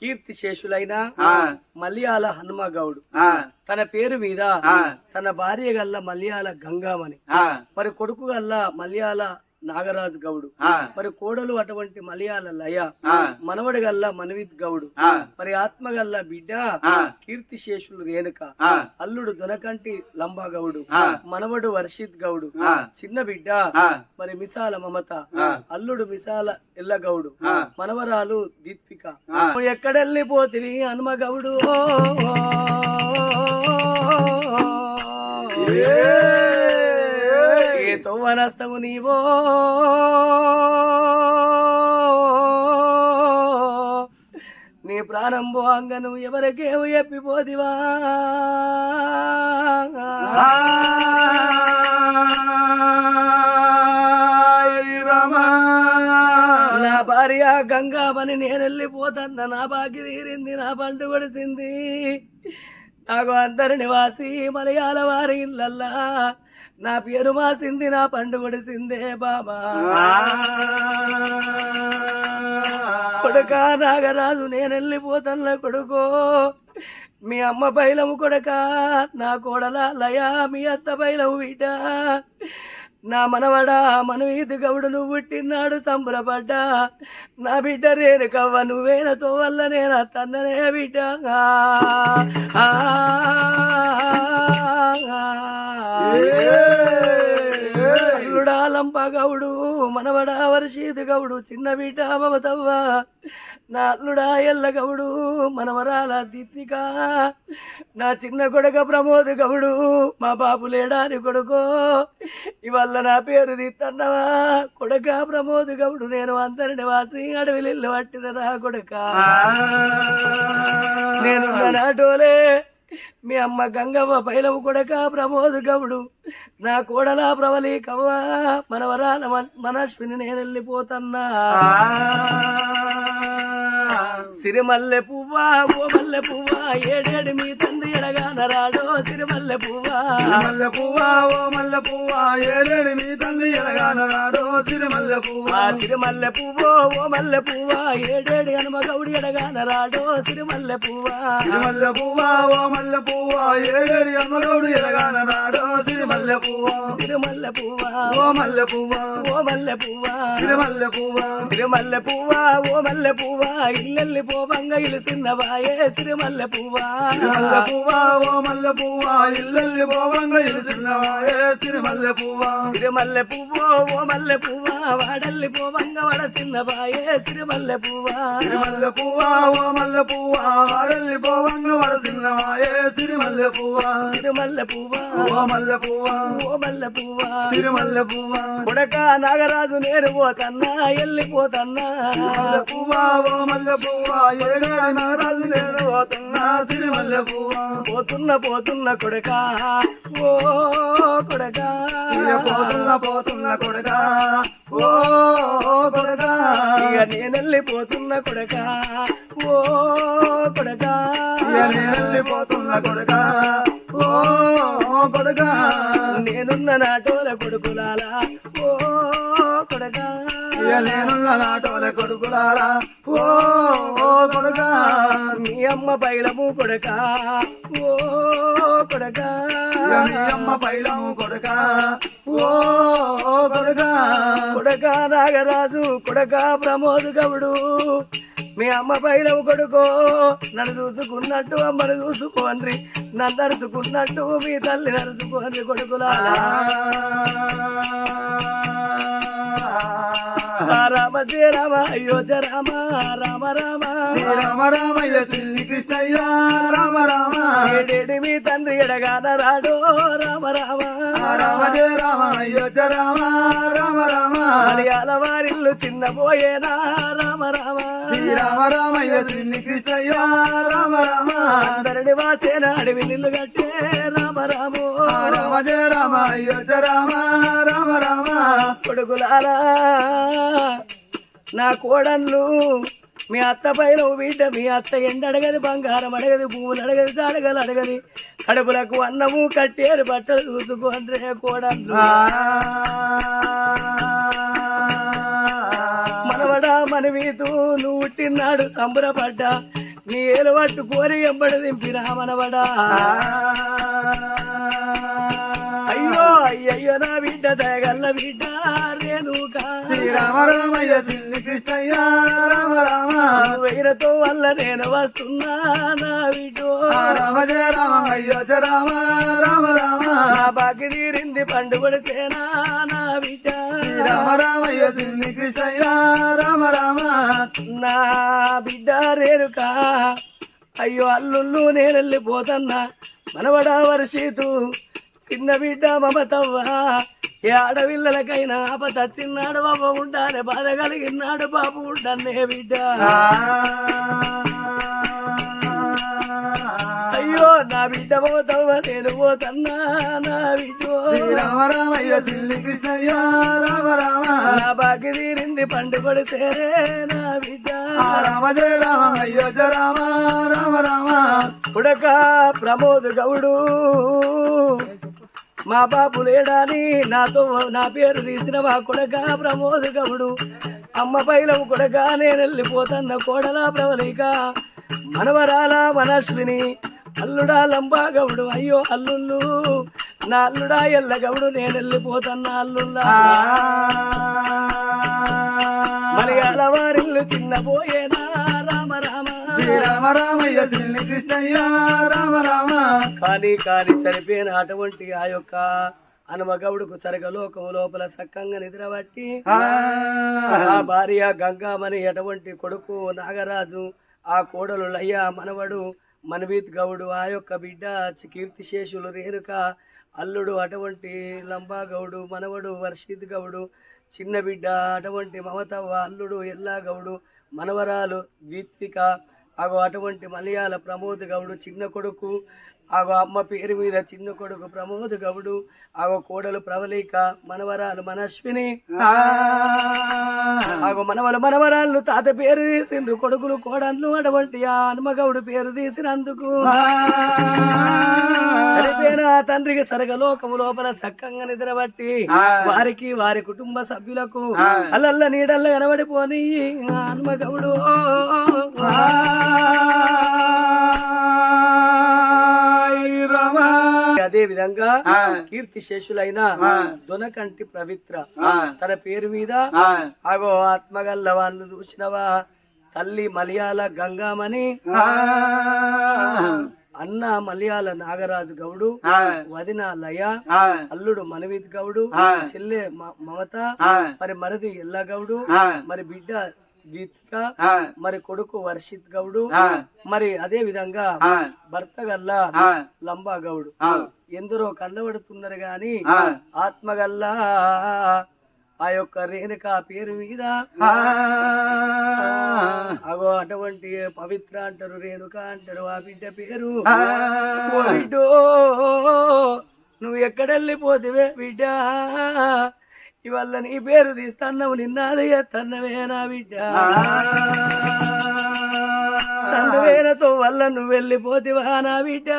Keerthi శేషులైన ఆ, మల్యాల హనుమ గౌడు తన పేరు మీద తన భార్య గల్ల మల్యాల గంగామణి. మరి కొడుకు గల్ల మల్యాల నాగరాజు గౌడు. మరి కోడలు అటువంటి మలయాళ లయ మనవడి గల్ల మనవిత్ గౌడు. మరి ఆత్మ గల్ల బిడ్డ కీర్తి శేషులు రేణుక. అల్లుడు దొనకంటి లంబా గౌడు. మనవడు వర్షిత్ గౌడు. చిన్న బిడ్డ మరి మిసాల మమత. అల్లుడు మిసాల ఎల్లగౌడు. మనవరాలు దీత్విక. ఆ. నువ్వు ఎక్కడెళ్ళిపోతివి హనుమగౌడు ఏ తొవ్వనస్తవు నీవో. నీ ప్రాణం అంగను నువ్వు ఎవరికేమో చెప్పిపోదివా? నా భార్య గంగామని నేను వెళ్ళిపోతాను నా బాకి తీరింది నా పంట పడిసింది నాకు అందరి నివాసి మలయాళ వారి ఇళ్ళల్లా నా పేరు మాసింది నా పండు పడిసిందే బాబా. కొడుక నాగరాజు నేను వెళ్ళిపోతాను కొడుకో. మీ అమ్మ బైలము కొడక నా కోడల లయ మీ అత్త బైలము బిడ్డ నా మనవడా మనవీధి గౌడు నువ్వు పుట్టినాడు సంబరపడ్డా నా బిడ్డ రేరు కవ్వ నువ్వేనతో వల్ల నేను తన్ననే బిడ్డ ఆ, ఆ. అల్లుడా లంప గౌడు మనవడా వర్షీది గౌడు చిన్న బిడ్డ మమతవ్వ. నా అల్లుడా ఎల్ల గౌడు మనవరాల దిత్విక. నా చిన్న కొడుక ప్రమోద్ గౌడు మా బాబు లేడాని కొడుకో. ఇవల్ల నా పేరు దిత్తన్నవా. కొడుక ప్రమోద్ గౌడు నేను అందరిని వాసి అడవిలిల్లు పట్టిన నా కొడుక. నేను నాటోలే మీ అమ్మ గంగవ్వ పైలవు కొడక ప్రమోద్ గౌడు. నా కోడలా ప్రవలి కవ్వ మనవరాల మనస్విని నేను వెళ్ళిపోతన్నా సిరిమల్లె పువ్వా ఓ మల్లె పువ్వా ఏడేడు మీ తండ్రి ఎడగాన రాడో సిరిమల్లె పువ్వా. మల్ల పువ్వా ఓ మల్ల పువ్వా ఏడేడు మీ తండ్రి ఎలగాన రాడో సిరిమల్ల పువ్వా. సిరిమల్లె పువ్వో ఓ మల్లె పువ్వా ఏడేడు హనుమ గౌడి ఎడగాన రాడో సిరిమల్లె పువ్వా. సిరిమల్ల పువ్వా ఓ మల్ల పువ్వా ఏడేడు అమ్మగౌడు ఎలగాన రాడో సిరిమల్ల పువ్వా. సిరిమల్లె పువ్వా. ఓ మల్ల పువ్వా. ఓ మల్లె పువ్వా. సిరిమల్ల పువ్వా. సిరిమల్లె పువ్వా ఓ మల్లె పువ్వా. ఇల్లెల్లి పోవంగ ఇలుసిన్నవాయే సిరిమల్లె పువ్వా. సిరిమల్ల పువ్వా ఓ మల్ల పువ్వా ఇల్లల్లి పోవంగ ఇలుసిన్నవాయే సిరిమల్ల పువ్వా. సిరిమల్లె పువ్వో ఓ మల్లె పువ్వా వాడల్లి పోవంగ వడసిన్నవాయే సిరిమల్లె పువ్వా. సిరిమల్ల పువ్వా ఓ మల్ల పువ్వా వాడల్లి పోవంగ వడసిన్నవాయే సిరిమల్ల పువ్వా. సిరిమల్లె పువ్వా. ఓ మల్ల పువ్వా. ఓ మల్లె పువ్వా. సిరిమల్ల పువ్వా. కొడక నాగరాజు నేను పోతన్నా ఎల్లిపోతన్నా మల్ల పువ్వా ఓ మల్ల పువ్వా. ఏడేడు నగరాలు నేను పోతున్నా సిరిమల్ల పువ్వా. పోతున్న పోతున్న కొడక. ఓ కొడక. పోతున్న పోతున్న కొడక. ఓ కొడక. ఇక నేనెళ్ళిపోతున్న కొడక. ఓ కొడక. ఇక నేనెళ్ళిపోతున్న కొడక. ఓ కొడక. నేనున్న నాటోల కొడుకులాలా. నాటోల కొడుకులారా? ఓ కొడక. మీ అమ్మ బయలము కొడక? ఓ కొడక. మీ అమ్మ పైలము కొడక? ఓ కొడక. కొడక నాగరాజు కొడక ప్రమోద్ గౌడు. మీ అమ్మ బయలము కొడుకో. నన్ను చూసుకున్నట్టు అమ్మను చూసుకోండి నన్ను నరుచుకున్నట్టు మీ తల్లి నరుచుకోండి కొడుకులాలా రామ జయ రామ అయోధ్య రామ రామ రామ. రామ రామయ్య శ్రీ కృష్ణయ్య రామ రామ. మీ తండ్రి ఎడగాన రాడో రామ రామ. రామ జయ రామ. అయోధ్య రామ రామ రామ. శ్రీరామ రామయ్య శ్రీ కృష్ణయ్య రామ రామ. అందరిని వాసేన అడవి నిల్లు కట్టే రామ రాము. రామ జయ రామ అయోధ్య రామ రామ రామ. కొడుకులారా నా కోడన్లు మీ అత్త పైన బిడ్డ మీ అత్త ఎండ అడగది బంగారం అడగది పువ్వులు అడగది అడగలు అడగది. కడుపులకు అన్నము కట్టేరు బట్టలు చూసుకోండ్రే కోడన్లు మనవడా మనవీతు నువ్వు పుట్టినాడు సంబరపడ్డా. నీ ఏలు పట్టు కోరి ఎంబడి దింపినా మనవడా. అయ్యో అయ్యయ్యో నా బిడ్డ దయగల్ల బిడ్డ. రామయ్య శ్రీ కృష్ణయ్య రామ రామ. వేరతో వల్ల నేను వస్తున్నా నా రామ జయ రామ అయోధ్య రామ రామ రామ. నా బాకి తీరింది పండుగ సేనా నా శ్రీరామ రామయ్య శ్రీ కృష్ణయ్య రామ రామ. నా బిడ్డ రేణుకా. అయ్యో అల్లుళ్ళు నేను వెళ్ళిపోతన్నా మనవడా వర్షితు చిన్న బిడ్డ మమతవ్వ. ఏ ఆడపిల్లలకైనా ఆపత చిన్నాడు బాబు ఉండాలి బాధ కలిగినాడు బాబు ఉండన్నే బిడ్డ. అయ్యో నా బిడ్డ పోతవ్వ నేను పోతన్నా నా బిడ్డో? శ్రీరామ రామయ్య శ్రీ కృష్ణయ్య రామ రామ నా బాకి తీరింది పండుగడు సేరే నా బిడ్డ. రామ జయ రామ అయోధ్య రామ రామ రామ. పుడక ప్రమోద్ గౌడు. మా బాబు లేడాని నాతో నా పేరు తీసిన మా కొడక ప్రమోద్ గౌడు. అమ్మ పైలం కొడక నేను వెళ్ళిపోతన్న కోడల ప్రవళిక. మనవరాల మనస్విని అల్లుడా లంబా గౌడు. అయ్యో అల్లుళ్ళు నా అల్లుడా ఎల్ల గౌడు నేను వెళ్ళిపోతన్న అల్లుళ్ళా మలయాళ వారిల్లు చిన్నపోయేనా రామ రామయ్య కృష్ణయ్య రామ రామ కానీ కానీ చనిపోయిన అటువంటి ఆ యొక్క హనుమగౌడుకు సరగలోకము లోపల సక్కంగా నిద్రబట్టి ఆ. భార్య గంగామణి అటువంటి కొడుకు నాగరాజు ఆ కోడలు లయ్య మనవడు మనవీత్ గౌడు ఆ యొక్క బిడ్డ కీర్తిశేషులు రేణుక అల్లుడు అటువంటి లంబా గౌడు మనవడు వర్షిత్ గౌడు చిన్న బిడ్డ అటువంటి మమతవ్వ అల్లుడు ఎల్లా గౌడు మనవరాలు ద్విత్విక అగో అటువంటి మలయాళ ప్రమోద్ గౌడు చిన్న కొడుకు ఆగో అమ్మ పేరు మీద చిన్న కొడుకు ప్రమోద్ గౌడు ఆగో కోడలు ప్రవళిక మనవరాలు మనస్విని ఆగో మనవలు మనవరాళ్ళు తాత పేరు తీసిండ్రు కొడుకులు కోడళ్ళు అటువంటి ఆ హనుమగౌడు పేరు తీసినందుకు. చనిపోయిన తండ్రికి సరగలోకము లోపల సక్కంగా నిద్రబట్టి వారికి వారి కుటుంబ సభ్యులకు అల్లల్ల నీడల్ల కనబడిపోని హనుమగౌడు అదే విధంగా కీర్తి శేషులైన దొనకంటి పవిత్ర. తన పేరు మీద ఆగో ఆత్మగల్ల వాళ్ళు చూసినవా? తల్లి మలయాళ గంగామణి. అన్న మలయాళ నాగరాజు గౌడు. వదిన లయ. అల్లుడు మనవీత్ గౌడు. చెల్లె మమత. మరి మరిది ఎల్ల గౌడు. మరి బిడ్డ దీపిక. మరి కొడుకు వర్షిత్ గౌడు. మరి అదే విధంగా భర్త గల్లా లంబా గౌడు. ఎందరో కళ్ళబడుతున్నారు గాని ఆత్మగల్లా ఆ యొక్క రేణుక పేరు మీద అగో అటువంటి పవిత్ర అంటారు రేణుక అంటారు ఆ బిడ్డ పేరు. నువ్వు ఎక్కడెళ్ళిపోతివే బిడ్డ? ఇవల్ల నీ పేరు తీస్తాన్నావు నిన్నది ఎత్తన్నవే నా బిడ్డ. తండ్రివేనతో వల్ల నువ్వు వెళ్ళిపోతివా నా బిడ్డ.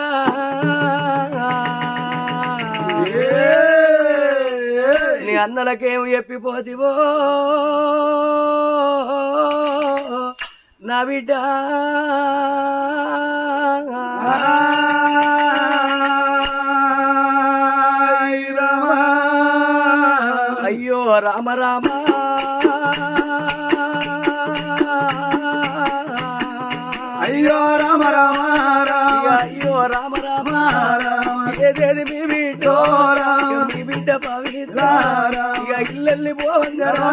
నీ అన్నలకేం చెప్పిపోతివో. నా బిడ్డ. అయ్యో రామ రామ. అయ్యో రామ రామ రామ. అయ్యో రామ రామ. ఏదేది మీ బిడ్డ మీ బిడ్డ పవిత్ర. ఇక ఇల్లెల్లి పోవంగరా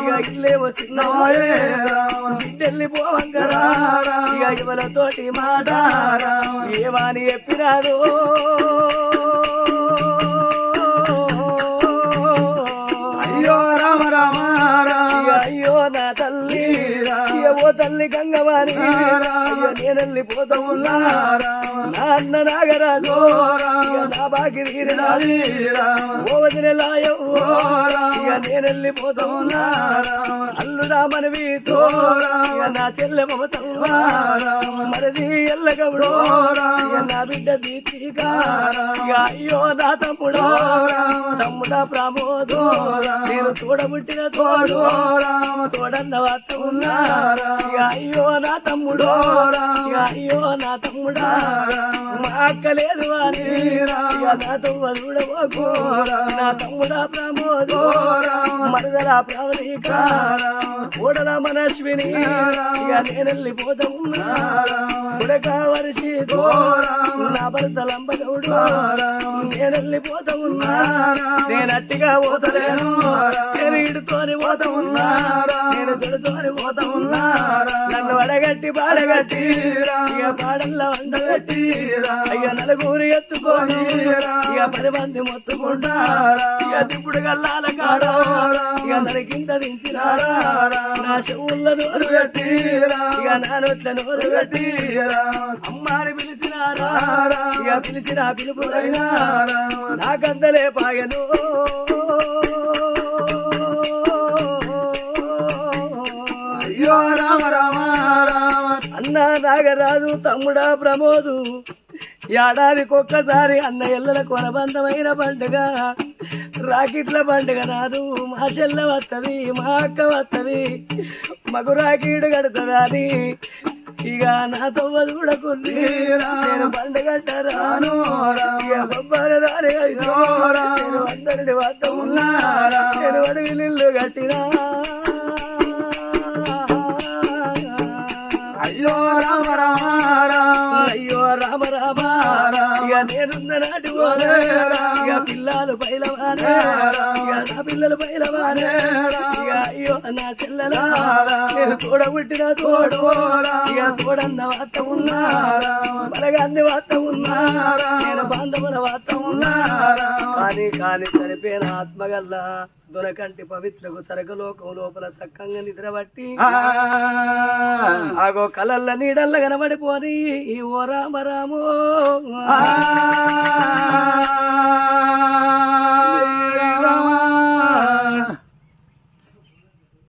ఇక ఇల్లేమో చిన్నవాయే బిడ్డెల్లి పోవంగరా ఇక ఇవలతోటి మాట. ఏమని చెప్పినారు అయ్యో రామ రామ తల్లి. గంగవాణి అయ్యో నేను వెళ్ళిపోతా ఉన్నా. నా అన్న నాగరాజు. నా బాకి తీరినాది ఓ వదిలేలాయో ఇక నేను వెళ్ళిపోతా ఉన్నా. అల్లుడా మనవితో. ఇక నా చెల్లె మమతవ్వా మరది ఎల్లగవుడు నా బిడ్డ దీపిక. అయ్యో నా తమ్ముడు. తమ్ముడా ప్రమోదు నేను తోడబుట్టిన తోడు. తోడన్న వార్త ఉన్నా ఇక అయ్యో నా తమ్ముడు. అయ్యో నా తమ్ముడా. మా అక్క లేదు వారి ఇక నా తమ్ముడు చూడబోకు నా తమ్ముడా ప్రమోదు మరదలా ప్రవళిక ఓడల మనస్విని ఇక నేను వెళ్ళిపోతా ఉన్నా ఉడక వర్షి నా భర్త లంబగౌడు నేను వెళ్ళిపోతా ఉన్నా నేను అట్టిగా పోతలేను నేను ఇడుతోని పోతా ఉన్నా నేను చెడుతోని పోతా ఉన్నా నన్ను వడగట్టి పాడగట్టి. ఇక పాడల్లా వండగట్టి. ఇక నలుగురు ఎత్తుకొని ఇక పది మంది మొత్తుకుంటా. ఇక దిప్పుడు గల్లాల కాడ? ఇక నరికింత దించినారా? నా చెవుల్లో నోరు పెట్టి ఇక నా నోట్ల నోరు పెట్టి అమ్మాని పిలిచినారా? ఇక పిలిచిన పిలుపులైనా నాకందలే పాయను. అయ్యో రామ రామ రామ. అన్న నాగరాజు తమ్ముడా ప్రమోదు. ఏడాదికొక్కసారి అన్న ఎల్లల కొనబంధమైన పండుగ. రాకిట్ల పండుగ నాదు మా చెల్ల వత్తది మా అక్క వత్తది మగు రాకీడు కడుతుందని ఇక నాతో చూడకుంది నేను పండుగంటారాను ఇక బొబ్బర రాని నేను అందరిని వద్ద ఉన్నా నేను అడవి నిల్లు కట్టినా. అయ్యో రామ రామ రామ. అయ్యో రామ రామ. ఇక నేనున్న నాటి పోలే పైలవానే పిల్లలు పైలవానే నా చెల్లెలారా నేను తోడ పుట్టిన తోడు ఇక తోడన్న వార్త ఉన్నారా? బలగాన్ని వార్త ఉన్నారా? నేను బాంధవుల వార్త ఉన్నారా? అని కానీ చనిపోయిన ఆత్మగల్లా దొరకంటి పవిత్రకు సరగలోకం లోపల సక్కంగా నిద్రబట్టి ఆగో కలల్ల నీడల్ల కనబడిపోని ఓ రామ రామో రామ